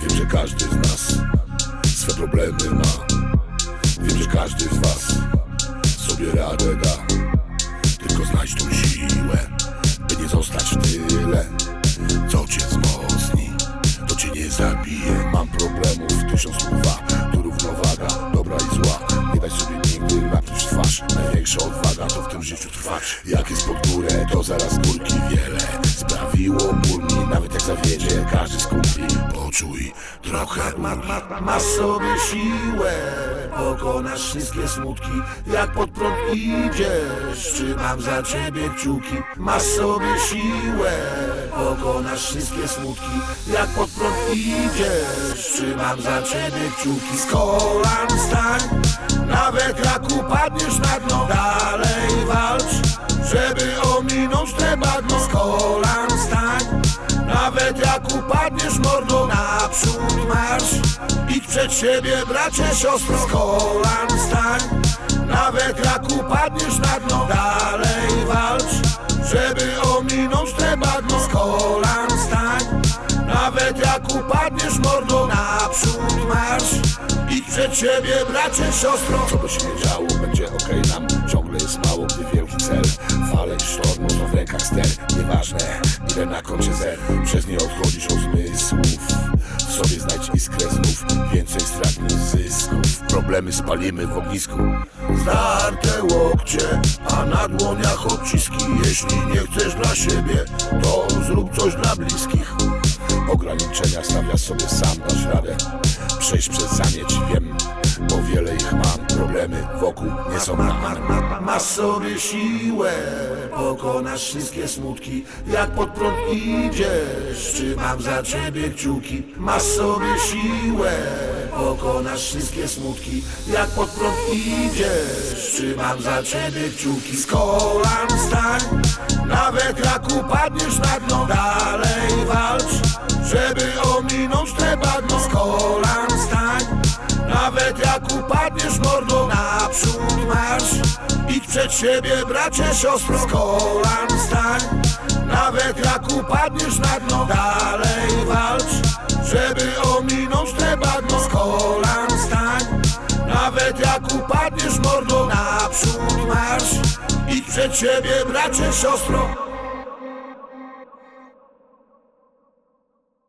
Wiem, że każdy z nas swe problemy ma. Wiem, że każdy z was sobie radę da problemów. Tysiąc dwa Tu równowaga, dobra i zła. Nie daj sobie nigdy napluć twarz. Największa odwaga to w tym życiu trwać. Jak jest pod górę, to zaraz górki wiele. Sprawiło ból mi, nawet jak zawiedzie Każdy kumpli poczuj trochę ma, ma, ma sobie siłę. Pokonasz wszystkie smutki Jak pod prąd idziesz. Trzymam za ciebie kciuki Masz sobie siłę. Pokonasz wszystkie smutki Jak pod prąd idziesz. Trzymam za ciebie kciuki. Z kolan stań Nawet jak upadniesz na dno. Dalej jak upadniesz mordą Naprzód marsz Idź przed siebie bracie, siostro Z kolan stań. Nawet jak upadniesz na dno Dalej walcz. Żeby ominąć te bagno Z kolan stań. Nawet jak upadniesz mordą Naprzód marsz Idź przed siebie bracie, siostro. Co by się nie działo, będzie okej nam. Ciągle jest mało, gdy wielki cel Fale i sztorm, no w rękach ster. Nieważne, ile na koncie zer. Przez nie odchodzisz od zmysłów. W sobie znajdź iskrę znów. Więcej strat niż zysków. Problemy spalimy w ognisku. Zdarte łokcie, a na dłoniach odciski. Jeśli nie chcesz dla siebie, to zrób coś dla bliskich Ograniczenia stawia sobie sam, dasz radę Przejść przez zamieć, wiem, bo wiele ich mam. Problemy wokół nie są na ma, Masz sobie siłę, pokonasz wszystkie smutki. Jak pod prąd idziesz, trzymam za ciebie kciuki? Masz sobie siłę, pokonasz wszystkie smutki. Jak pod prąd idziesz, trzymam za ciebie kciuki? Z kolan stań, nawet jak upadniesz na dno. Dalej walcz, żeby ominąć te bagno Z kolan stań, nawet jak upadniesz mordą Naprzód marsz, idź przed siebie bracie, siostro Z kolan stań, nawet jak upadniesz na dno Dalej walcz, żeby ominąć te bagno Z kolan stań, nawet jak upadniesz mordą Naprzód marsz, idź przed siebie bracie, siostro